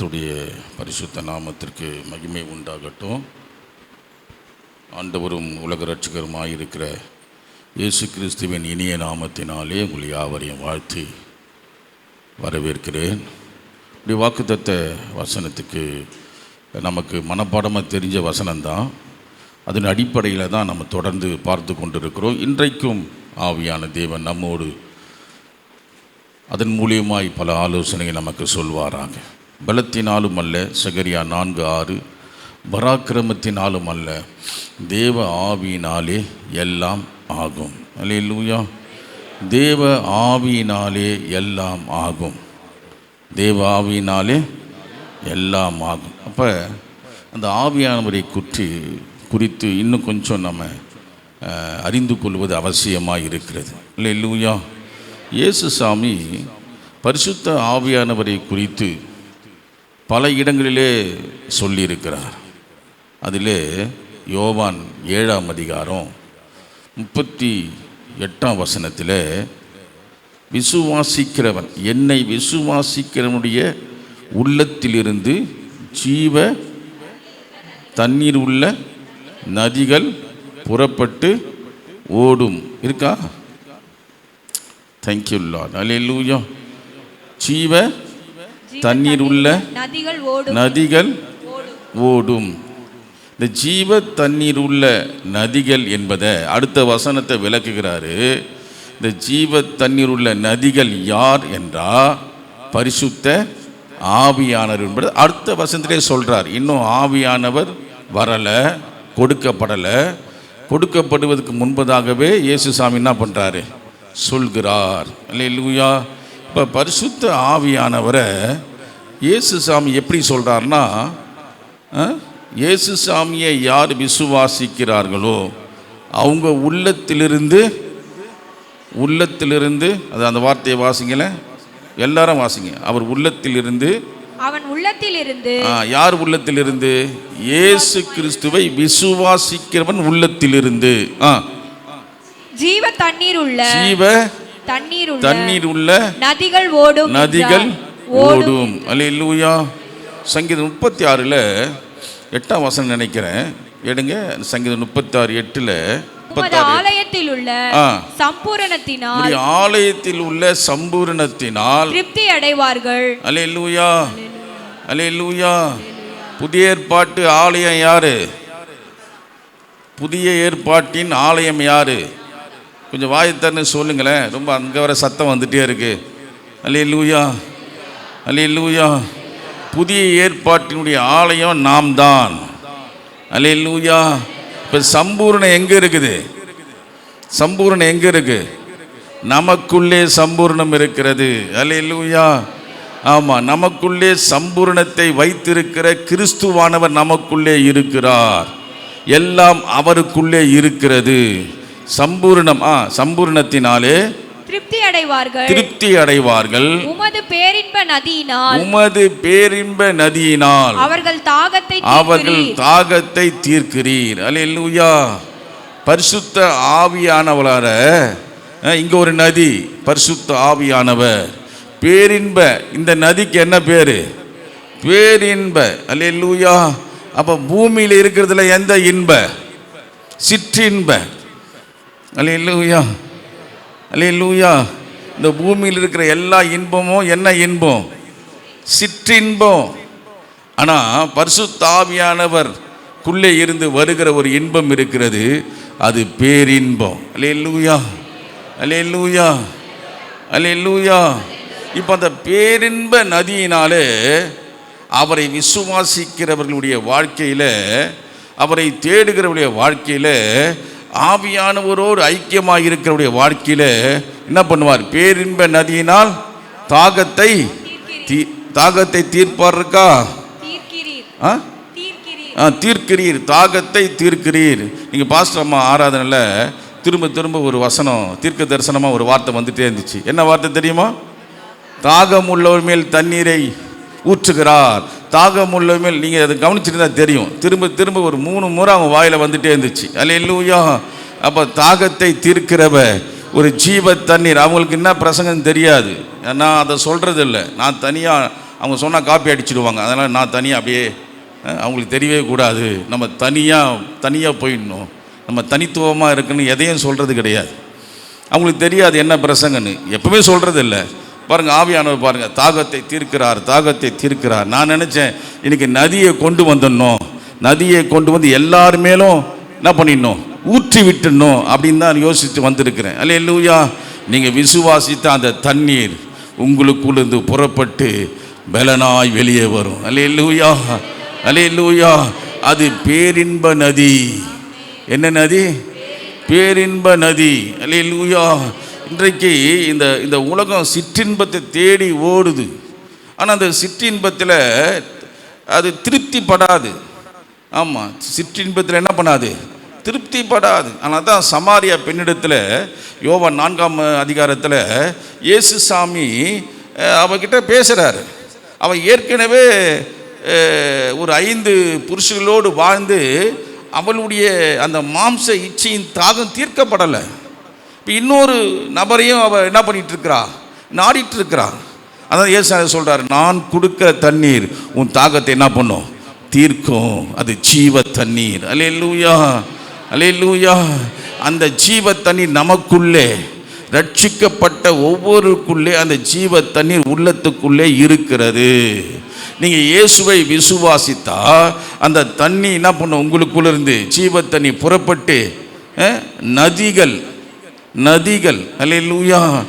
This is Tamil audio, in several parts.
கர்த்துடைய பரிசுத்த நாமத்திற்கு மகிமை உண்டாகட்டும். ஆண்டவரும் உலக ரட்சகருமாய் இருக்கிற இயேசு கிறிஸ்துவின் இனிய நாமத்தினாலே உங்கள் யாவரையும் வாழ்த்தி வரவேற்கிறேன். இப்படி வாக்குத்தத்த வசனத்துக்கு நமக்கு மனப்பாடமாக தெரிஞ்ச வசனம்தான். அதன் அடிப்படையில் தான் நம்ம தொடர்ந்து பார்த்து கொண்டிருக்கிறோம். இன்றைக்கும் ஆவியான தேவன் நம்மோடு அதன் மூலியமாய் பல ஆலோசனையை நமக்கு சொல்வாராங்க பலத்தினாலும் அல்ல சகரியா நான்கு ஆறு பராக்கிரமத்தினாலும் அல்ல தேவ ஆவியினாலே எல்லாம் ஆகும். அல்லேலூயா. தேவ ஆவியினாலே எல்லாம் ஆகும். தேவ ஆவியினாலே எல்லாம் ஆகும். அப்போ அந்த ஆவியானவரை குற்றி குறித்து இன்னும் கொஞ்சம் நம்ம அறிந்து கொள்வது அவசியமாக இருக்கிறது. இல்லை இல்லையா இயேசு சாமி பரிசுத்த ஆவியானவரை குறித்து பல இடங்களிலே சொல்லியிருக்கிறார். அதிலே யோவான் ஏழாம் அதிகாரம் முப்பத்தி எட்டாம் வசனத்தில் விசுவாசிக்கிறவன் என்னை விசுவாசிக்கிறவனுடைய உள்ளத்திலிருந்து ஜீவ தண்ணீர் உள்ள நதிகள் புறப்பட்டு ஓடும். இருக்கா? தேங்க்யூ லார்ட் லூயா ஜீவ தண்ணீர் உள்ள நதிகள் ஓடும். நதிகள் ஓடும். இந்த ஜீவ தண்ணீர் உள்ள நதிகள் என்பதை அடுத்த வசனத்தை விளக்குகிறாரு. இந்த ஜீவ தண்ணீர் உள்ள நதிகள் யார் என்றா? பரிசுத்த ஆவியானவர் என்பது அடுத்த வசனத்திலே சொல்றார். இன்னும் ஆவியானவர் வரலை கொடுக்கப்படலை. கொடுக்கப்படுவதற்கு முன்பதாகவே இயேசு சாமி என்ன பண்ணுறாரு சொல்கிறார். இல்லையா இப்போ பரிசுத்த ஆவியானவரை இயேசு சாமி எப்படி சொல்கிறார்னா இயேசு சாமியை யார் விசுவாசிக்கிறார்களோ அவங்க உள்ளத்திலிருந்து உள்ளத்திலிருந்து அது அந்த வார்த்தையை வாசிங்களேன் எல்லாரும் வாசிங்க. அவர் உள்ளத்திலிருந்து அவன் உள்ளத்திலிருந்து யார் உள்ளத்திலிருந்து? இயேசு கிறிஸ்துவை விசுவாசிக்கிறவன் உள்ளத்திலிருந்து. ஜீவ தண்ணீர் உள்ள ஜீவ தண்ணீர் தண்ணீர் உள்ள நதிகள் ஓடும் நதிகள். ஓடும். அல்லேலூயா. சங்கீதம் முப்பத்தி ஆறில் எட்டாம் வசனம் நினைக்கிறேன். எடுங்க. சங்கீதம் முப்பத்தி ஆறு எட்டில் ஆலயத்தில் உள்ள. சம்பூரணத்தினால் ஆலயத்தில் உள்ள சம்பூரணத்தினால் திருப்தி அடைவார்கள். அல்லேலூயா. அல்லேலூயா. புதிய ஏற்பாட்டு ஆலயம் யாரு? புதிய ஏற்பாட்டின் ஆலயம் யாரு? கொஞ்சம் வாயத்தன்னு சொல்லுங்களேன். ரொம்ப அங்கே வர சத்தம் வந்துட்டே இருக்கு. அலே அல்லேலூயா. புதிய ஏற்பாட்டினுடைய ஆலயம் நாம் தான் அல்லேலூயா. இப்போ சம்பூர்ணம் எங்கே இருக்குது? சம்பூர்ணம் எங்கே இருக்குது நமக்குள்ளே சம்பூர்ணம் இருக்கிறது. அல்லேலூயா. ஆமாம் நமக்குள்ளே சம்பூர்ணத்தை வைத்திருக்கிற கிறிஸ்துவானவர் நமக்குள்ளே இருக்கிறார். எல்லாம் அவருக்குள்ளே இருக்கிறது. சம்பூர்ணம் ஆ சம்பூர்ணத்தினாலே திருப்தி அடைவார்கள் திருப்தி அடைவார்கள் உமது பேரின்ப நதியினால். உமது பேரின்ப நதியினால். அவர்கள் தாகத்தை அவர்கள். தாகத்தை தீர்க்கிறீர். அல்லேலூயா. பரிசுத்த ஆவியானவரார அஹ், இங்க ஒரு நதி பரிசுத்த ஆவியானவர். பேரின்ப இந்த நதிக்கு என்ன பேரு? பேரின்ப அல்லேலூயா. அப்ப பூமியில இருக்கிறதுல எந்த இன்ப? சிற்றின்ப. அல்லேலூயா அல்லேலூயா இந்த பூமியில் இருக்கிற எல்லா இன்பமும் என்ன இன்பம்? சிற்றின்பம். ஆனால் பரிசுத்தாவியானவர் குள்ளே இருந்து வருகிற ஒரு இன்பம் இருக்கிறது. அது பேரின்பம். அல்லேலூயா அலே லூயா இப்போ அந்த பேரின்ப நதியினாலே அவரை விசுவாசிக்கிறவர்களுடைய வாழ்க்கையில் அவரை தேடுகிறவருடைய வாழ்க்கையில் ஆவியானவரோடு ஐக்கியமாக இருக்கிறவருடைய வாழ்க்கையில் என்ன பண்ணுவார்? பேரின்ப நதியினால் தாகத்தை தீ தாகத்தை தீர்ப்பார் இருக்கா ஆ? தீர்க்கிறீர். தாகத்தை தீர்க்கிறீர். நீங்கள் பாஸ்டர் அம்மா ஆராதனையில் திரும்ப திரும்ப ஒரு வசனம் தீர்க்க தரிசனமாக ஒரு வார்த்தை வந்துட்டே இருந்துச்சு. என்ன வார்த்தை தெரியுமா? தாகம் உள்ளவர் மேல் தண்ணீரை ஊற்றுகிறார். தாகம் உள்ளமே நீங்கள் அதை கவனிச்சிருந்தா தெரியும். திரும்ப திரும்ப ஒரு மூணு முறை அவங்க வாயில் வந்துட்டே இருந்துச்சு. அல்ல இல்லையா அப்போ தாகத்தை தீர்க்கிறவ ஒரு ஜீவ தண்ணீர். அவங்களுக்கு என்ன பிரசங்கம் தெரியாது. நான் அதை சொல்கிறது இல்லை நான் தனியாக அவங்க சொன்னால் காப்பி அடிச்சிடுவாங்க. அதனால் நான் தனியாக அப்படியே அவங்களுக்கு தெரியவே கூடாது. நம்ம தனியாக தனியாக போயிடணும். நம்ம தனித்துவமாக இருக்குன்னு எதையும் சொல்கிறது கிடையாது. அவங்களுக்கு தெரியாது என்ன பிரசங்கன்னு எப்பவுமே சொல்கிறது இல்லை பாருங்கள் ஆவியானவர் பாருங்கள் தாகத்தை தீர்க்கிறார் தாகத்தை தீர்க்கிறார். நான் நினச்சேன் இன்னைக்கு நதியை கொண்டு வந்துடணும். நதியை கொண்டு வந்து எல்லார் மேலும் என்ன பண்ணிடணும்? ஊற்றி விட்டுடணும் அப்படின்னு தான் யோசித்து வந்திருக்கிறேன். அல்ல இல்லையா நீங்கள் விசுவாசித்த அந்த தண்ணீர் உங்களுக்குள்ளிருந்து புறப்பட்டு பலனாய் வெளியே வரும். அல்ல இல்லையா அல்ல இல்லையா அது பேரின்ப நதி. என்ன நதி? பேரின்ப நதி. அல்லேலூயா. இன்றைக்கு இந்த இந்த உலகம் சிற்றின்பத்தை தேடி ஓடுது. ஆனால் அந்த சிற்றின்பத்தில் அது திருப்திப்படாது. ஆமாம் சிற்றின்பத்தில் என்ன பண்ணாது? திருப்திப்படாது. ஆனால் தான் சமாரியா பெண்ணிடத்தில் யோவா நான்காம் அதிகாரத்தில் இயேசு சாமி அவகிட்ட பேசுகிறாரு அவன் ஏற்கனவே ஒரு ஐந்து புருஷர்களோடு வாழ்ந்து அவளுடைய அந்த மாம்ச இச்சையின் தாகம் தீர்க்கப்படலை. இப்போ இன்னொரு நபரையும் அவள் என்ன பண்ணிட்டு இருக்கிறா நாடிட்டு இருக்கிறா அதான் ஏசு சொல்கிறார் நான் கொடுக்குற தண்ணீர் உன் தாகத்தை என்ன பண்ணும்? தீர்க்கும். அது ஜீவ தண்ணீர். அலே லூயா அலே லூயா அந்த ஜீவ தண்ணீர் நமக்குள்ளே ரட்சிக்கப்பட்ட ஒவ்வொருக்குள்ளே அந்த ஜீவ தண்ணீர் உள்ளத்துக்குள்ளே இருக்கிறது. நீங்கள் இயேசுவை விசுவாசித்தா அந்த தண்ணி என்ன பண்ணும்? உங்களுக்குள்ளேருந்து ஜீவ தண்ணி புறப்பட்டு நதிகள் நதிகள் நதிகள் அல்லேலூயா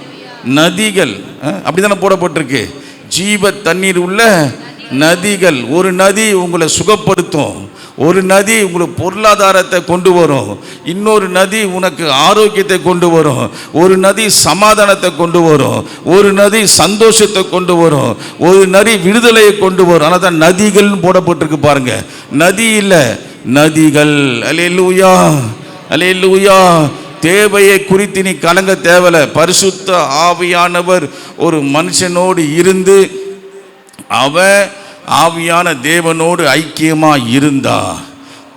நதிகள் அஹ், அப்படிதானே போடப்பட்டிருக்கு. ஜீவ தண்ணீர் உள்ள நதிகள் ஒரு நதி உங்களை சுகப்படுத்தும். ஒரு நதி உங்களுக்கு பொருளாதாரத்தை கொண்டு வரும். இன்னொரு நதி உனக்கு ஆரோக்கியத்தை கொண்டு வரும். ஒரு நதி சமாதானத்தை கொண்டு வரும். ஒரு நதி சந்தோஷத்தை கொண்டு வரும். ஒரு நதி விடுதலையை கொண்டு வரும். ஆனால் தான் நதிகள்னு போடப்பட்டிருக்கு பாருங்க. நதி இல்லை நதிகள். அலே லூயா தேவையை குறித்து நீ கலங்க தேவல. பரிசுத்த ஆவியானவர் ஒரு மனுஷனோடு இருந்து அவன் ஆவியான தேவனோடு ஐக்கியமா இருந்தா.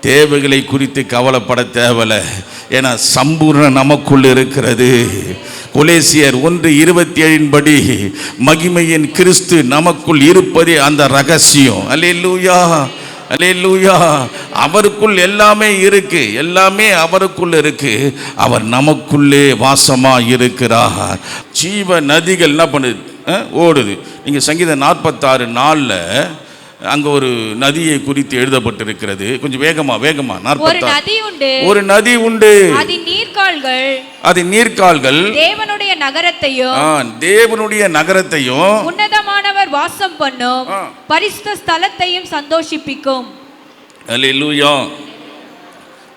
தேவைகளை குறித்து கவலைப்பட தேவல. ஏன்னா சம்பூர்ணம் நமக்குள் இருக்கிறது. கொலேசியர் ஒன்று இருபத்தி ஏழின் படி மகிமையின் கிறிஸ்து நமக்குள் இருப்பதே அந்த ரகசியம். அல்லேலூயா. அல்லேலூயா. அவருக்குள் எல்லாமே இருக்கு. எல்லாமே அவருக்குள் இருக்கு. அவர் நமக்குள்ளே வாசமா இருக்கிறார். ஜீவ நதிகள் என்ன பண்ணுது? ஓடுது. நீங்க சங்கீதம் நாற்பத்தாறு நாளில் அங்க ஒரு நதியை குறித்து எழுதப்பட்டிருக்கிறது. கொஞ்சம் வேகமா வேகமா. நாற்பத்தாறு. ஒரு நதி உண்டு. அதன் நீர்க்கால்கள் அது நீர்க்கால்கள் தேவனுடைய நகரத்தையும் தேவனுடைய நகரத்தையும் உன்னதமானவர் வாசம் பண்ணும். பரிசுத்த ஸ்தலத்தையும் சந்தோஷிப்பிக்கும். அல்லேலூயா.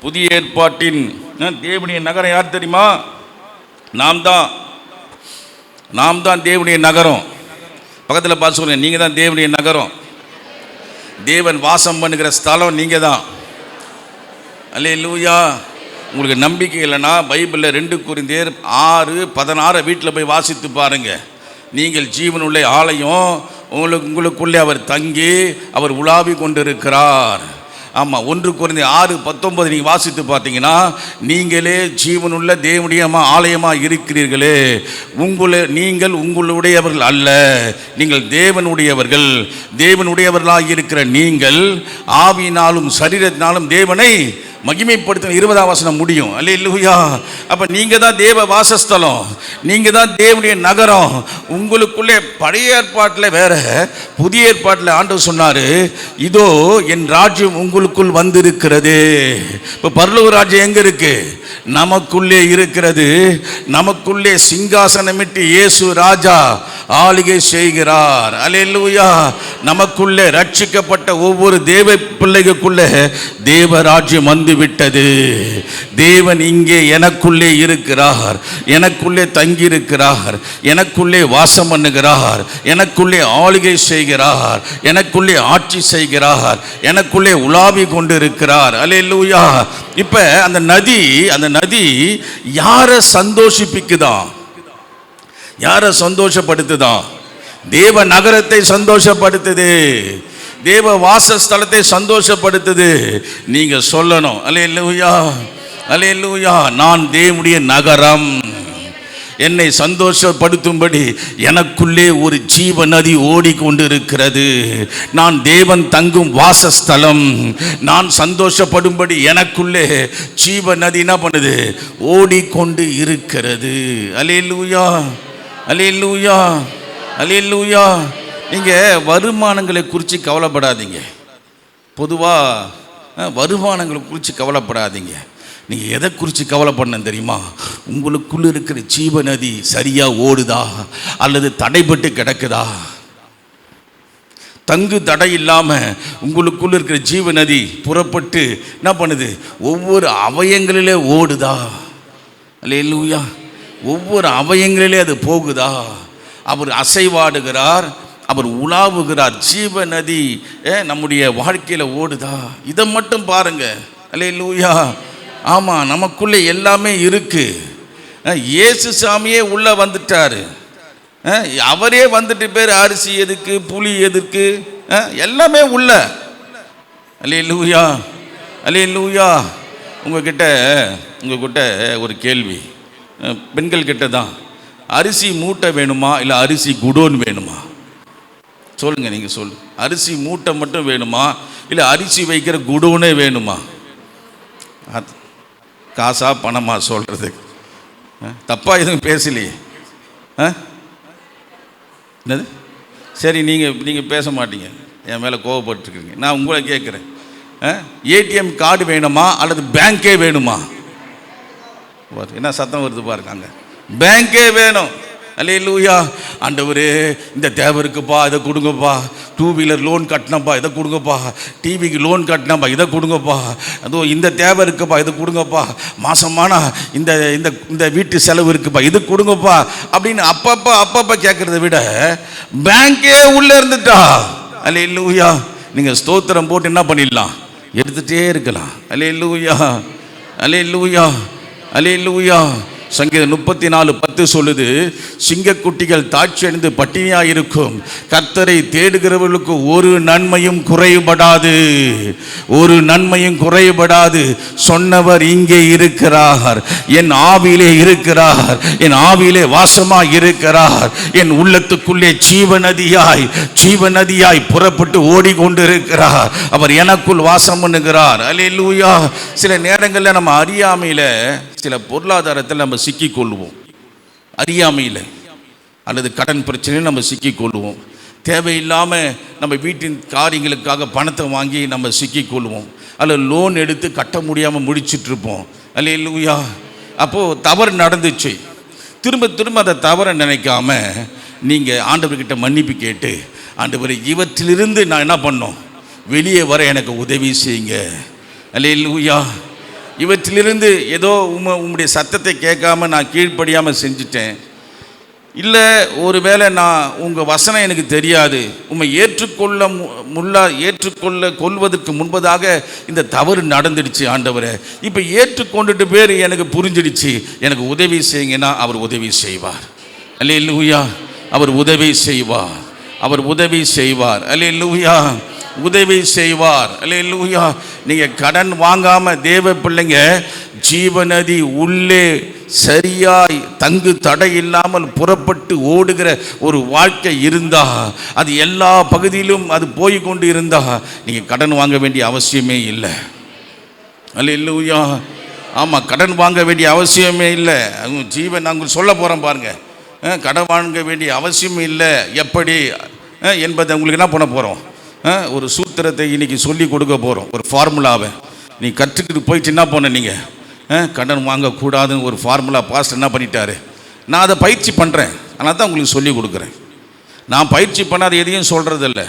புதிய ஏற்பாட்டின் தேவனுடைய நகரம் யார் தெரியுமா? நாம் தான். நாம் தான் தேவனுடைய நகரம். பக்கத்தில் பார்த்து சொல்லுங்க நீங்கள் தான் தேவனுடைய நகரம். தேவன் வாசம் பண்ணுகிற ஸ்தலம் நீங்கள் தான். அல்லேலூயா. உங்களுக்கு நம்பிக்கை இல்லைன்னா பைபிளில் ரெண்டு குறிந்தேர் ஆறு பதினாறு வீட்டில் போய் வாசித்து பாருங்க. நீங்கள் ஜீவனுள்ள ஆலயம் உங்களுக்கு உங்களுக்குள்ளே அவர் தங்கி அவர் உலாவி கொண்டிருக்கிறார். ஆமாம் ஒன்று குறைந்த ஆறு பத்தொன்பது நீங்கள் வாசித்து பார்த்தீங்கன்னா நீங்களே ஜீவனுள்ள தேவனியமாக ஆலயமாக இருக்கிறீர்களே. உங்களை நீங்கள் உங்களுடையவர்கள் அல்ல. நீங்கள் தேவனுடையவர்கள். தேவனுடையவர்களாக இருக்கிற நீங்கள் ஆவியினாலும் சரீரத்தினாலும் தேவனை மகிமைப்படுத்தின இருபதாம் வசனம் முடியும். அல்லேலூயா அப்ப நீங்க தான் தேவ வாசஸ்தலம். நீங்க தான் தேவனுடைய நகரம். உங்களுக்குள்ளே பழைய ஏற்பாட்டில் வேற புதிய ஏற்பாட்டில் ஆண்டவர் சொன்னாரு இதோ என் ராஜ்யம் உங்களுக்குள் வந்திருக்கிறது. இப்போ பரலோக ராஜ்யம் எங்க இருக்கு? நமக்குள்ளே இருக்கிறது. நமக்குள்ளே சிங்காசனமிட்டு இயேசு ராஜா ஆளுகை செய்கிறார். அல்லேலூயா நமக்குள்ளே ரட்சிக்கப்பட்ட ஒவ்வொரு தேவ பிள்ளைகளுக்குள்ளே தேவராஜ்யம் வந்து விட்டது. தேவன் இங்கே எனக்குள்ளே இருக்கிறார். எனக்குள்ளே தங்கியிருக்கிறார். எனக்குள்ளே வாசம் பண்ணுகிறார். எனக்குள்ளே ஆளுகை செய்கிறார். எனக்குள்ளே ஆட்சி செய்கிறார். எனக்குள்ளே உலாவி கொண்டிருக்கிறார். லூயா இப்ப அந்த நதி அந்த நதி யாரை சந்தோஷிப்பிக்குதான் யாரை சந்தோஷப்படுத்துதான் தேவ நகரத்தை சந்தோஷப்படுத்துது. தேவ வாசஸ்தலத்தை சந்தோஷப்படுத்துது. நீங்க சொல்லணும். அலே லூயா அலே லூயா நான் தேவனுடைய நகரம். என்னை சந்தோஷப்படுத்தும்படி எனக்குள்ளே ஒரு ஜீவ நதி ஓடிக்கொண்டிருக்கிறது. நான் தேவன் தங்கும் வாசஸ்தலம். நான் சந்தோஷப்படும்படி எனக்குள்ளே ஜீவ நதி என்ன பண்ணுது? ஓடிக்கொண்டு இருக்கிறது. அலே லூயா அலே லூயா அலே லூயா நீங்கள் வருமானங்களை குறித்து கவலைப்படாதீங்க. பொதுவாக வருமானங்களை குறித்து கவலைப்படாதீங்க. நீங்கள் எதை குறித்து கவலைப்படணும் தெரியுமா? உங்களுக்குள்ளே இருக்கிற ஜீவ நதி சரியாக ஓடுதா? அல்லது தடைபட்டு கிடக்குதா? தங்கு தடை இல்லாமல் உங்களுக்குள்ளே இருக்கிற ஜீவ நதி புறப்பட்டு என்ன பண்ணுது? ஒவ்வொரு அவயங்களிலே ஓடுதா? அல்லேலூயா. ஒவ்வொரு அவயங்களிலே அது போகுதா? அவர் அசைவாடுகிறார் அவர் உலாவுகிறார். ஜீவ நதி ஏ, நம்முடைய வாழ்க்கையில் ஓடுதா? இதை மட்டும் பாருங்க. அல்லேலூயா. ஆமாம் நமக்குள்ளே எல்லாமே இருக்கு. இயேசு சாமியே உள்ளே வந்துட்டாரு. அவரே வந்துட்டு பேர் அரிசி எதுக்கு புளி எதுக்கு? எல்லாமே உள்ள. அலே லூயா அலே லூயா உங்ககிட்ட உங்ககிட்ட ஒரு கேள்வி. பெண்கள் கிட்ட தான். அரிசி மூட்டை வேணுமா இல்லை அரிசி குடோன் வேணுமா? சொல்லுங்க நீங்க சொல்லு. அரிசி மூட்டை மட்டும் வேணுமா? இல்லை அரிசி வைக்கிற குடோனே வேணுமா? அது காசா பணமா சொல்றது. தப்பாக தப்பா எதுவும் பேசலையே. ஆ? என்னது? சரி நீங்கள் நீங்கள் பேச மாட்டீங்க. என் மேலே கோவப்பட்டுருக்கீங்க. நான் உங்களை கேட்குறேன். ஏடிஎம் கார்டு வேணுமா? அல்லது பேங்க்கே வேணுமா? என்ன சத்தம் வருது பாருங்க அங்கே. பேங்க்கே வேணும். அல்லே லூயா ஆண்டவரே இந்த தேவை இருக்குப்பா இதை கொடுங்கப்பா. டூ வீலர் லோன் கட்டினப்பா இதை கொடுங்கப்பா. டிவிக்கு லோன் கட்டினப்பா இதை கொடுங்கப்பா. அதோ இந்த தேவை இருக்குப்பா இதை கொடுங்கப்பா. மாசமானா இந்த இந்த இந்த வீட்டு செலவு இருக்குப்பா இது கொடுங்கப்பா. அப்படின்னு அப்பப்போ அப்பப்போ கேட்குறத விட பேங்கே உள்ளே இருந்துட்டா. அல்லே லூயா நீங்கள் ஸ்தோத்திரம் போட்டு என்ன பண்ணிடலாம்? எடுத்துகிட்டே இருக்கலாம். அல்லே லூயா அல்லே லூயா அல்லே லூயா சங்கீதம் முப்பத்தி நாலு பத்து சொல்லுது சிங்கக்குட்டிகள் தாட்சி அணிந்து பட்டினியாக இருக்கும் கர்த்தரை தேடுகிறவர்களுக்கு ஒரு நன்மையும் குறைபடாது. ஒரு நன்மையும் குறைபடாது. சொன்னவர் இங்கே இருக்கிறார். என் ஆவியிலே இருக்கிறார். என் ஆவியிலே வாசமாக இருக்கிறார். என் உள்ளத்துக்குள்ளே ஜீவநதியாய் ஜீவநதியாய் நதியாய் புறப்பட்டு ஓடிக்கொண்டிருக்கிறார். அவர் எனக்குள் வாசம் பண்ணுகிறார். அல்லேலூயா. சில நேரங்களில் நம்ம அறியாமையில் சில பொருளாதாரத்தில் நம்ம சிக்கிக்கொள்வோம் அறியாமையில் அல்லது கடன் பிரச்சனையில் நம்ம சிக்கிக்கொள்வோம் தேவையில்லாமல் நம்ம வீட்டின் காரியங்களுக்காக பணத்தை வாங்கி நம்ம சிக்கிக்கொள்வோம் அல்லது லோன் எடுத்து கட்ட முடியாமல் முடிச்சிட்ருப்போம் அல்லேலூயா. அப்போது தவறு நடந்துச்சு. திரும்ப திரும்ப அதை தவறை நினைக்காம நீங்கள் ஆண்டவர்கிட்ட மன்னிப்பு கேட்டு ஆண்டவர் இவற்றிலிருந்து நான் என்ன பண்ணோம்? வெளியே வர எனக்கு உதவி செய்யுங்க. அல்லேலூயா. இவற்றிலிருந்து ஏதோ உம உம்முடைய சத்தத்தை கேட்காம நான் கீழ்ப்படியாமல் செஞ்சுட்டேன். இல்லை ஒருவேளை நான் உங்கள் வசனம் எனக்கு தெரியாது. உம்மை ஏற்றுக்கொள்ள மு- முல்லா ஏற்றுக்கொள்ள கொள்வதற்கு முன்பதாக இந்த தவறு நடந்துடுச்சு ஆண்டவரே. இப்போ ஏற்றுக்கொண்டுட்டு பேர் எனக்கு புரிஞ்சிடுச்சு. எனக்கு உதவி செய்யுங்கன்னா அவர் உதவி செய்வார். அல்ல இல்லையா அவர் உதவி செய்வார். அவர் உதவி செய்வார். அல்ல இல்லையா உதவி செய்வார். அல்லே நீங்கள் கடன் வாங்காமல் தேவ பிள்ளைங்க ஜீவநதி உள்ளே சரியாய் தங்கு தடை இல்லாமல் புறப்பட்டு ஓடுகிற ஒரு வாழ்க்கை இருந்தா அது எல்லா பகுதியிலும் அது போய் கொண்டு இருந்தா நீங்கள் கடன் வாங்க வேண்டிய அவசியமே இல்லை. அல்லேலூயா. ஆமாம் கடன் வாங்க வேண்டிய அவசியமே இல்லை. ஜீவன் நாங்கள் சொல்ல போகிறோம் பாருங்கள் கடன் வாங்க வேண்டிய அவசியம் இல்லை. எப்படி? என்பதை உங்களுக்கு என்ன பண்ண போகிறோம் ஒரு சூத்திரத்தை இன்னைக்கு சொல்லி கொடுக்க போகிறோம் ஒரு ஃபார்முலாவை. நீ கற்றுக்கிட்டு போயிட்டு என்ன பண்ண நீங்கள் கடன் வாங்கக்கூடாதுன்னு ஒரு ஃபார்முலா பாஸ்ட் என்ன பண்ணிட்டாரு? நான் அதை பயிற்சி பண்ணுறேன் ஆனால் தான் உங்களுக்கு சொல்லி கொடுக்குறேன். நான் பயிற்சி பண்ணாத எதையும் சொல்கிறதில்ல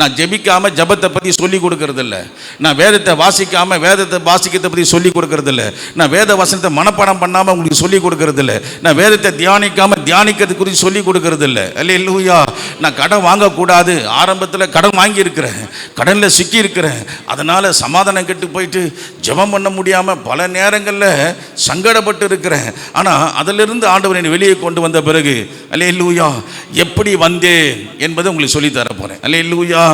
நான் ஜெபிக்காமல் ஜபத்தை பற்றி சொல்லி கொடுக்கறதில்ல. நான் வேதத்தை வாசிக்காமல் வேதத்தை வாசிக்கிறத பற்றி சொல்லி கொடுக்கறதில்ல. நான் வேத வசனத்தை மனப்பாடம் பண்ணாமல் உங்களுக்கு சொல்லி கொடுக்கறதில்ல. நான் வேதத்தை தியானிக்காமல் தியானிக்கிறது குறித்து சொல்லி கொடுக்கறதில்ல. அல்ல இல்லையா நான் கடன் வாங்கக்கூடாது. ஆரம்பத்தில் கடன் வாங்கியிருக்கிறேன். கடனில் சிக்கி இருக்கிறேன் அதனால் சமாதானம் கெட்டு போயிட்டு ஜபம் பண்ண முடியாமல் பல நேரங்களில் சங்கடப்பட்டு இருக்கிறேன். ஆனால் அதிலிருந்து ஆண்டவர் என்னை வெளியே கொண்டு வந்த பிறகு அல்ல இல்லையா எப்படி வந்தேன் என்பதை உங்களுக்கு சொல்லித் தரப்போகிறேன் போகிறேன் இல்லையா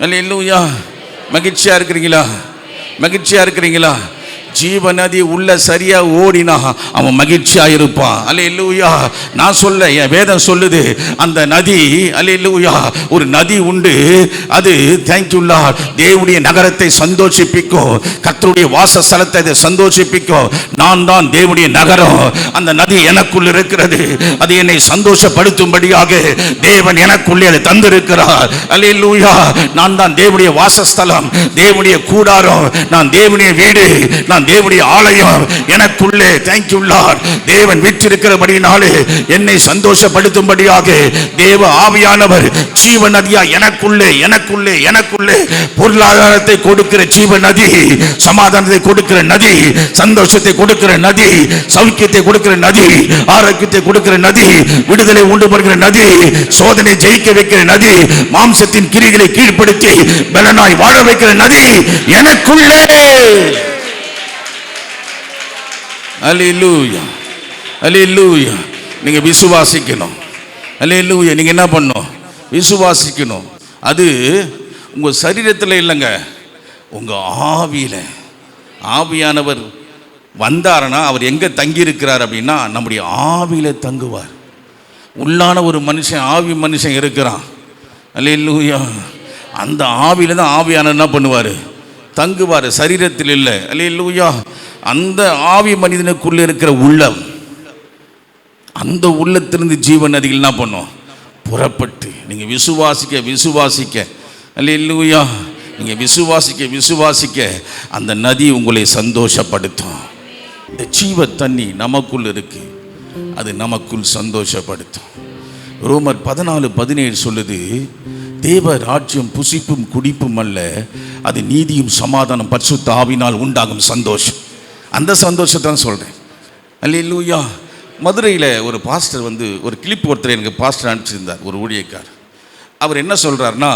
அல்ல இல்லையா மகிழ்ச்சியாக இருக்கிறீங்களா? மகிழ்ச்சியாக இருக்கிறீங்களா? ஜீவ நதி உள்ள சரியா ஓடினா அவன் மகிழ்ச்சியா இருப்பான் அல்லேலூயா. நான் சொல்ல என் வேதம் சொல்லுது அந்த நதி அல்லேலூயா ஒரு நதி உண்டு. அது தேங்க்யூல்லா தேவனுடைய நகரத்தை சந்தோஷிப்பிக்கும். கத்தருடைய வாசஸ்தலத்தை அதை சந்தோஷிப்பிக்கும். நான் தான் தேவனுடைய நகரம். அந்த நதி எனக்குள் இருக்கிறது. அது என்னை சந்தோஷப்படுத்தும்படியாக தேவன் எனக்குள்ளே அதை தந்திருக்கிறார். அல்லேலூயா. நான் தான் தேவனுடைய வாசஸ்தலம் தேவனுடைய கூடாரம் நான் தேவனுடைய வீடு நான் தேவனுடைய ஆலயம் எனக்குள்ளே. தேங்க்யூல்லார் தேவன் விற்றிருக்கிறபடியினாலே என்னை சந்தோஷப்படுத்தும்படியாக தேவ ஆவியானவர் ஜீவ நதியா எனக்குள்ளே எனக்குள்ளே எனக்குள்ளே பொருளாதாரத்தை கொடுக்கிற ஜீவ நதி சமாதானத்தை கொடுக்கிற நதி சந்தோஷத்தை கொடுக்கிற நதி சௌக்கியத்தை கொடுக்கிற நதி ஆரோக்கியத்தை கொடுக்கிற நதி விடுதலை உண்டு வருகிற நதி சோதனை ஜெயிக்க வைக்கிற நதி மாம்சத்தின் கிரிகளை கீழ்ப்படுத்தி பலனாய் வாழ வைக்கிற நதி எனக்குள்ளே. அலிலூயா அலிலூயா நீங்கள் விசுவாசிக்கணும். அலிலூயா நீங்கள் என்ன பண்ணணும்? விசுவாசிக்கணும். அது உங்கள் சரீரத்தில் இல்லைங்க. உங்கள் ஆவியில். ஆவியானவர் வந்தாருன்னா அவர் எங்கே தங்கியிருக்கிறார் அப்படின்னா நம்முடைய ஆவியில் தங்குவார். உள்ளான ஒரு மனுஷன் ஆவி மனுஷன் இருக்கிறான். அல்லேலூயா அந்த ஆவியில் தான் ஆவியான என்ன பண்ணுவார்? தங்குவார். சரீரத்தில் இல்லை. அல்லேலூயா அந்த ஆவி மனிதனுக்குள்ளே இருக்கிற உள்ளம் அந்த உள்ளத்திலிருந்து ஜீவன் நதிகள் என்ன பண்ணும்? புறப்பட்டு. நீங்கள் விசுவாசிக்க விசுவாசிக்க. அல்லேலூயா. நீங்கள் விசுவாசிக்க விசுவாசிக்க அந்த நதி உங்களை சந்தோஷப்படுத்தும். இந்த ஜீவ தண்ணி நமக்குள் இருக்கு. அது நமக்குள் சந்தோஷப்படுத்தும். ரோமர் பதினாலு பதினேழு சொல்லுது தேவ ராஜ்யம் புசிப்பும் குடிப்பும் அல்ல அது நீதியும் சமாதானம் பரிசுத்த ஆவினால் உண்டாகும் சந்தோஷம். அந்த சந்தோஷத்தை தான் சொல்கிறேன் அல்லேலூயா. மதுரையில் ஒரு பாஸ்டர் வந்து ஒரு கிளிப் ஒருத்தர் எனக்கு பாஸ்டர் அனுப்பிச்சிருந்தார் ஒரு ஊழியக்கார் அவர் என்ன சொல்கிறாருன்னா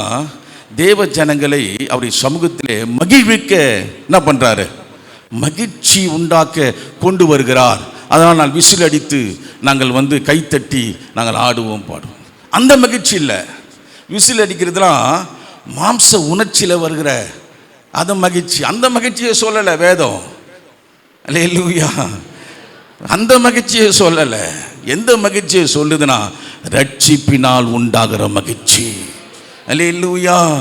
தேவ ஜனங்களை அவருடைய சமூகத்திலே மகிழ்விக்க என்ன பண்ணுறாரு மகிழ்ச்சி உண்டாக்க கொண்டு வருகிறார். அதனால் நான் விசில் அடித்து நாங்கள் வந்து கைத்தட்டி நாங்கள் ஆடுவோம் பாடுவோம். அந்த மகிழ்ச்சி இல்லை. விசில் அடிக்கிறதுலாம் மாம்ச உணர்ச்சியில் வருகிற அந்த மகிழ்ச்சி. அந்த மகிழ்ச்சியை சொல்லலை வேதம். அல்லேலூயா அந்த மகிழ்ச்சியை சொல்லலை. எந்த மகிழ்ச்சியை சொல்லுதுன்னா ரட்சிப்பினால் உண்டாகிற மகிழ்ச்சி. மகிழ்ச்ி அல்லேலூயா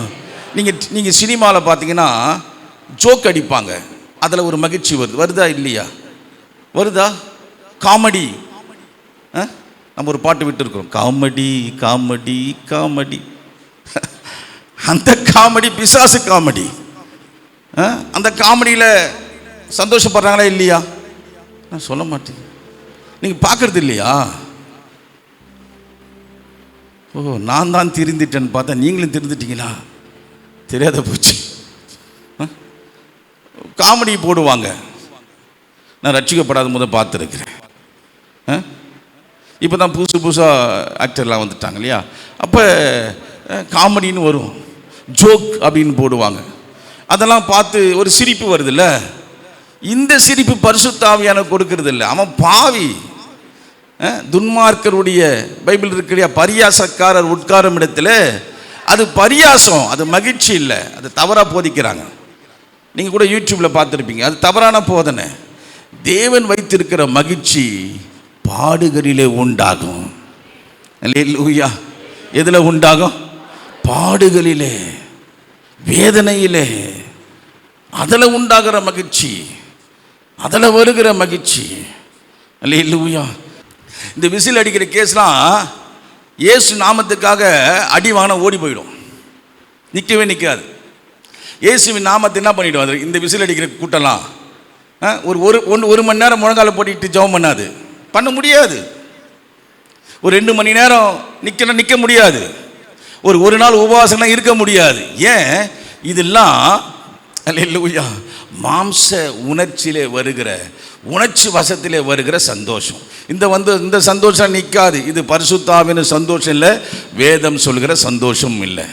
நீங்கள் நீங்கள் சினிமாவில் பார்த்தீங்கன்னா ஜோக் அடிப்பாங்க. அதில் ஒரு மகிழ்ச்சி வருது. வருதா இல்லையா? வருதா? காமெடி. ஆ? நம்ம ஒரு பாட்டு விட்டுருக்கோம் காமெடி காமெடி காமெடி. அந்த காமெடி பிசாசு காமெடி. ஆ? அந்த காமெடியில் சந்தோஷப்படுறாங்களா இல்லையா? நான் சொல்ல மாட்டேன். நீங்கள் பார்க்கறது இல்லையா? ஓ நான் தான் திருந்திட்டேன்னு பார்த்தா நீங்களும் திருந்துட்டீங்களா? தெரியாத போச்சு. ஆ? காமெடி போடுவாங்க. நான் ரட்சிக்கப்படாத முதல் பார்த்துருக்குறேன். இப்போ தான் புதுசு புதுசாக ஆக்டர்லாம் வந்துட்டாங்க இல்லையா? அப்போ காமெடின்னு வரும். ஜோக் அப்படின்னு போடுவாங்க. அதெல்லாம் பார்த்து ஒரு சிரிப்பு வருதுல்ல? இந்த சிரிப்பு பரிசுத்தாவியான கொடுக்கறது இல்லை அவன் பாவி. துன்மார்க்கருடைய பைபிள் இருக்கிற பரியாசக்காரர் உட்காரும் இடத்துல அது பரியாசம் அது மகிழ்ச்சி இல்லை. அது தவறாக போதிக்கிறாங்க. நீங்கள் கூட யூடியூப்பில் பார்த்துருப்பீங்க. அது தவறான போதனை. தேவன் வைத்திருக்கிற மகிழ்ச்சி பாடுகளிலே உண்டாகும். லூயா எதில் உண்டாகும்? பாடுகளிலே வேதனையிலே. அதில் உண்டாகிற மகிழ்ச்சி. அதில் வருகிற மகிழ்ச்சி. அல்லேலூயா. இந்த விசில் அடிக்கிற கேஸ்லாம் இயேசு நாமத்துக்காக அடி வாங்கின ஓடி போயிடும். நிற்கவே நிற்காது இயேசுவின் நாமத்தை என்ன பண்ணிவிடும் அது? இந்த விசில் அடிக்கிற கூட்டம்லாம் ஆ, ஒரு ஒரு ஒன்று ஒரு மணி நேரம் முழங்கால போட்டிட்டு ஜெபம் பண்ணாது. பண்ண முடியாது. ஒரு ரெண்டு மணி நேரம் நிற்கணும் நிற்க முடியாது. ஒரு ஒரு நாள் உபவாசம்லாம் இருக்க முடியாது. ஏன்? இதெல்லாம் அல்லேலூயா மாம்ச உணர்ச்சியிலே வருகிற உணர்ச்சி வசத்திலே வருகிற சந்தோஷம். இந்த வந்து இந்த சந்தோஷம் நிற்காது இது பரிசுத்தாவின சந்தோஷம் இல்லை வேதம் சொல்கிற சந்தோஷம் இல்லை.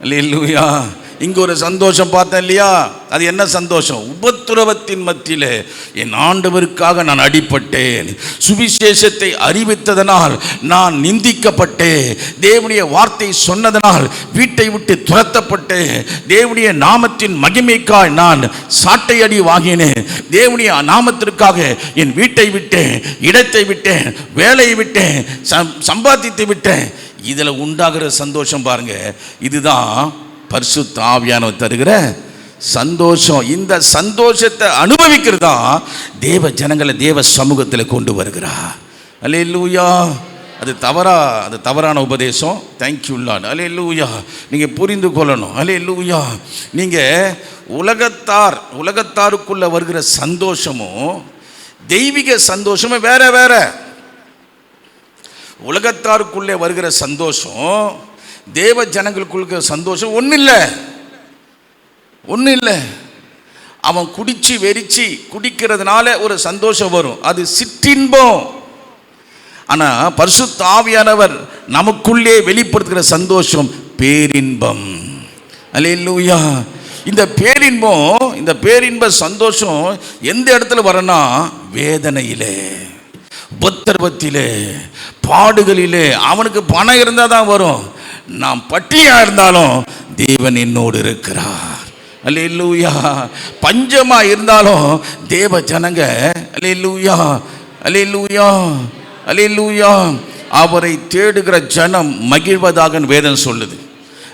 இல்லையா இங்க ஒரு சந்தோஷம் பார்த்தேன் இல்லையா? அது என்ன சந்தோஷம்? உப உபத்திரவத்தின் மத்தியிலே என் ஆண்டவருக்காக நான் அடிப்பட்டேன் சுவிசேஷத்தை அறிவித்ததனால் நான் நிந்திக்கப்பட்டேன். தேவனுடைய வார்த்தை சொன்னதனால் வீட்டை விட்டு துரத்தப்பட்டேன். தேவனுடைய நாமத்தின் மகிமைக்காய் நான் சாட்டை அடி வாங்கினேன். தேவனுடைய நாமத்திற்காக என் வீட்டை விட்டேன் இடத்தை விட்டேன் வேலையை விட்டேன் சம்- சம்பாதித்து விட்டேன். இதில் உண்டாகிற சந்தோஷம் பாருங்க. இதுதான் பரிசுத்த ஆவியானவர் தருகிற சந்தோஷம். இந்த சந்தோஷத்தை அனுபவிக்கிறது தான் தேவ ஜனங்களை தேவ சமூகத்தில் கொண்டு வருகிறார் அல்லேலூயா. அது தவறா அது தவறான உபதேசம். தேங்க்யூல்லான் அலே லூயா நீங்கள் புரிந்து கொள்ளணும். அலே லூயா நீங்கள் உலகத்தார் உலகத்தாருக்குள்ளே வருகிற சந்தோஷமும் தெய்வீக சந்தோஷமும் வேற வேற. உலகத்தாருக்குள்ளே வருகிற சந்தோஷம் தேவ ஜனங்களுக்குள்ள சந்தோஷம் ஒன்றும் இல்லை ஒன்றும் இல்லை. அவன் குடிச்சு வெறிச்சு குடிக்கிறதுனால ஒரு சந்தோஷம் வரும். அது சிற்றின்பம். ஆனால் பரிசு தாவியானவர் நமக்குள்ளே வெளிப்படுத்துகிற சந்தோஷம் பேரின்பம். அல்லேலூயா. இந்த பேரின்பம் இந்த பேரின்ப சந்தோஷம் எந்த இடத்துல வரனா வேதனையிலே உபத்திரவத்திலே பாடுகளிலே. அவனுக்கு பணம் இருந்தால் தான் வரும். நாம் பட்டியாக இருந்தாலும் தேவன் என்னோடு இருக்கிறார். அல்லேலூயா. பஞ்சமாக இருந்தாலும் தேவ ஜனங்க அல்லேலூயா அல்லேலூயா அல்லேலூயா. அவரை தேடுகிற ஜனம் மகிழ்வதாக வேதம் சொல்லுது.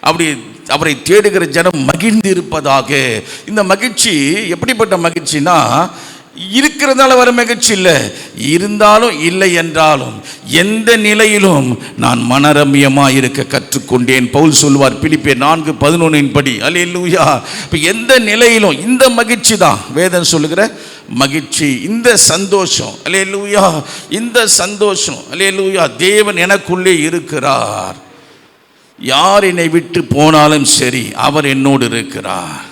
அப்படி அவரை தேடுகிற ஜனம் மகிழ்ந்து இருப்பதாக இந்த மகிழ்ச்சி எப்படிப்பட்ட மகிழ்ச்சினா இருக்கிறதால வர மகிழ்ச்சி இல்லை. இருந்தாலும் இல்லை என்றாலும் எந்த நிலையிலும் நான் மனரம்யமாக இருக்க கற்றுக்கொண்டேன். பவுல் சொல்வார் பிலிப்பே நான்கு பதினொன்றின் படி. அல்லேலூயா இப்போ எந்த நிலையிலும் இந்த மகிழ்ச்சி தான். வேதன் சொல்லுகிற மகிழ்ச்சி இந்த சந்தோஷம். அல்லேலூயா இந்த சந்தோஷம். அல்லேலூயா தேவன் எனக்குள்ளே இருக்கிறார். யார் என்னை விட்டு போனாலும் சரி அவர் என்னோடு இருக்கிறார்.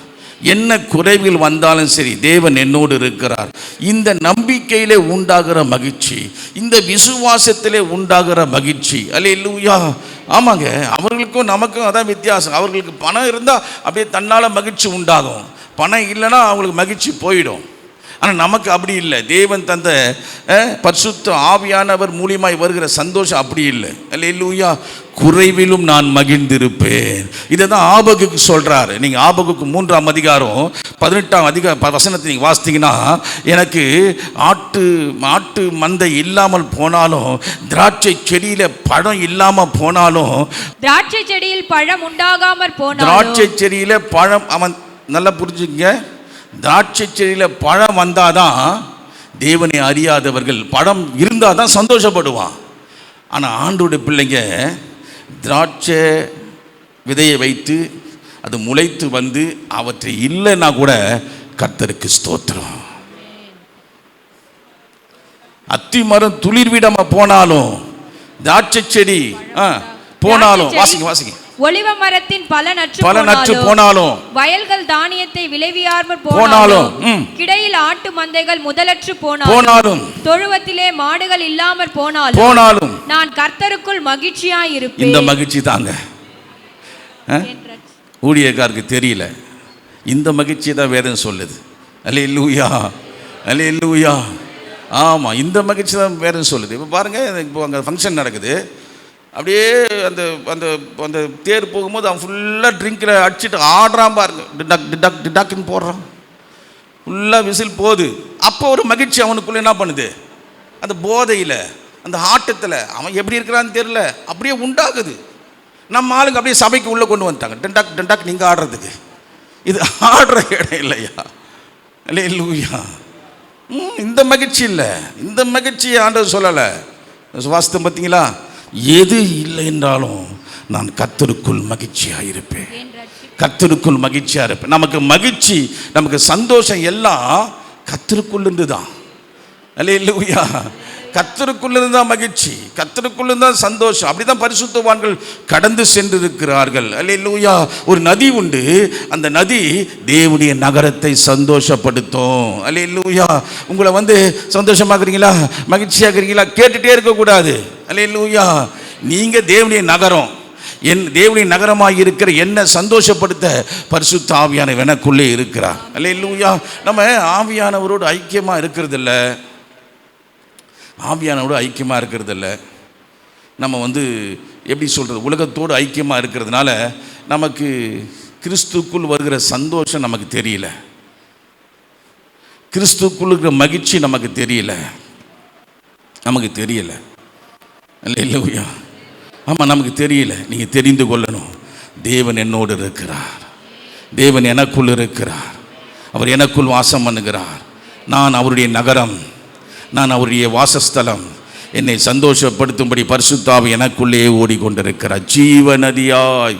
என்ன குறைவில் வந்தாலும் சரி தேவன் என்னோடு இருக்கிறார். இந்த நம்பிக்கையிலே உண்டாகிற மகிழ்ச்சி இந்த விசுவாசத்திலே உண்டாகிற மகிழ்ச்சி. அல்ல இல்லையா ஆமாங்க அவர்களுக்கும் நமக்கும் அதான் வித்தியாசம். அவர்களுக்கு பணம் இருந்தால் அப்படியே தன்னால் மகிழ்ச்சி உண்டாகும். பணம் இல்லைன்னா அவங்களுக்கு மகிழ்ச்சி போயிடும். ஆனால் நமக்கு அப்படி இல்லை. தேவன் தந்த பரிசுத்த ஆவியானவர் மூலியமாய் வருகிற சந்தோஷம் அப்படி இல்லை. அல்லேலூயா குறைவிலும் நான் மகிழ்ந்திருப்பேன். இதை தான் ஆபகுக்கு சொல்கிறாரு நீங்கள் ஆபகுக்கு மூன்றாம் அதிகாரம் பதினெட்டாம் அதிக வசனத்தை நீங்கள் வாசித்தீங்கன்னா எனக்கு ஆட்டு ஆட்டு மந்தை இல்லாமல் போனாலும் திராட்சை செடியில் பழம் இல்லாமல் போனாலும் திராட்சை செடியில் பழம் உண்டாகாமற் போனாலும் திராட்சை செடியில் பழம் அவன் நல்லா புரிஞ்சுங்க திராட்சை செடியில் பழம் வந்தாதான் தேவனை அறியாதவர்கள் பழம் இருந்தால் தான் சந்தோஷப்படுவான். ஆனால் ஆண்டோட பிள்ளைங்க திராட்சை விதையை வைத்து அது முளைத்து வந்து அவற்றை இல்லைன்னா கூட கர்த்தருக்கு ஸ்தோத்திரம். அத்தி மரம் துளிர்விடமாக போனாலும் திராட்சை செடி ஆ, போனாலும் வாசிங்க வாசிங்க. ஒலிவ மரத்தின் பல நற்று பல நற்று போனாலும் வயல்கள் தானியத்தை விளைவியாமற் போனாலும். கிடையில் ஆட்டு மந்தைகள் முதலற்று போனாலும் தொழுவத்திலே மாடுகள் இல்லாமற் போனாலும் போனாலும் நான் கர்த்தருக்குள் மகிழ்ச்சியாய் இந்த இருப்பேன் மகிழ்ச்சி தாங்க. ஊழியக்காருக்கு தெரியல. இந்த மகிழ்ச்சி தான் வேதம் சொல்லுது. அல்ல இல்லூயா அல்ல இல்லூயா ஆமாம் இந்த மகிழ்ச்சி தான் வேதம் சொல்லுது. இப்போ பாருங்கள் இப்போ அங்கே ஃபங்க்ஷன் நடக்குது. அப்படியே அந்த அந்த அந்த தேர் போகும்போது அவன் ஃபுல்லாக ட்ரிங்கில் அடிச்சுட்டு ஆடுறான் பாருங்க. டிடக் டிடக் டிடக்குன்னு போடுறான். ஃபுல்லாக விசில் போகுது. அப்போ ஒரு மகிழ்ச்சி அவனுக்குள்ளே என்ன பண்ணுது? அந்த போதையில் அந்த ஆட்டத்தில் அவன் எப்படி இருக்கிறான்னு தெரில அப்படியே உண்டாகுது. நம்ம ஆளுங்க அப்படியே சபைக்கு உள்ளே கொண்டு வந்துட்டாங்க. டெண்டாக் டெண்டாக் நீங்கள் ஆடுறதுக்கு. இது ஆடுற இடம் இல்லையா? இல்லை இல்லையா ம், இந்த மகிழ்ச்சி இல்லை. இந்த மகிழ்ச்சியை ஆண்டது சொல்லலை. வாஸ்தம் பார்த்தீங்களா? எது இல்லை என்றாலும் நான் கத்தருக்குள் மகிழ்ச்சியாக இருப்பேன் கத்தருக்குள் மகிழ்ச்சியாக இருப்பேன் நமக்கு மகிழ்ச்சி நமக்கு சந்தோஷம் எல்லாம் கத்தருக்குள்ளிருந்து தான் அல்லேலூயா. கத்தருக்குள்ளிருந்து தான் மகிழ்ச்சி கத்தருக்குள்ளிருந்து தான் சந்தோஷம். அப்படிதான் பரிசுத்தவான்கள் கடந்து சென்றிருக்கிறார்கள். அல்லேலூயா. ஒரு நதி உண்டு. அந்த நதி தேவனுடைய நகரத்தை சந்தோஷப்படுத்தும். அல்லேலூயா. உங்களை வந்து சந்தோஷமாக்குறீங்களா? மகிழ்ச்சியாக்குறீங்களா? கேட்டுட்டே இருக்கக்கூடாது. அல்லேலூயா. நீங்க தேவனுடைய நகரம். என் தேவனின் நகரமாக இருக்கிற என்ன சந்தோஷப்படுத்த பரிசுத்த ஆவியான எனக்குள்ளே இருக்கிறார். இல்லையா நம்ம ஆவியானவரோடு ஐக்கியமாக இருக்கிறதில்ல. ஆவியானோடு ஐக்கியமாக இருக்கிறதில்ல. நம்ம வந்து எப்படி சொல்கிறது உலகத்தோடு ஐக்கியமாக இருக்கிறதுனால நமக்கு கிறிஸ்துக்குள் வருகிற சந்தோஷம் நமக்கு தெரியல. கிறிஸ்துக்குள் இருக்கிற மகிழ்ச்சி நமக்கு தெரியல. நமக்கு தெரியல. இல்லை இல்லையா ஆமாம் நமக்கு தெரியல. நீங்கள் தெரிந்து கொள்ளணும். தேவன் என்னோடு இருக்கிறார். தேவன் எனக்குள் இருக்கிறார். அவர் எனக்குள் வாசம் பண்ணுகிறார். நான் அவருடைய நகரம். நான் அவருடைய வாசஸ்தலம். என்னை சந்தோஷப்படுத்தும்படி பரிசுத்தாவி எனக்குள்ளே ஓடிக்கொண்டிருக்கிறார். ஜீவ நதியாய்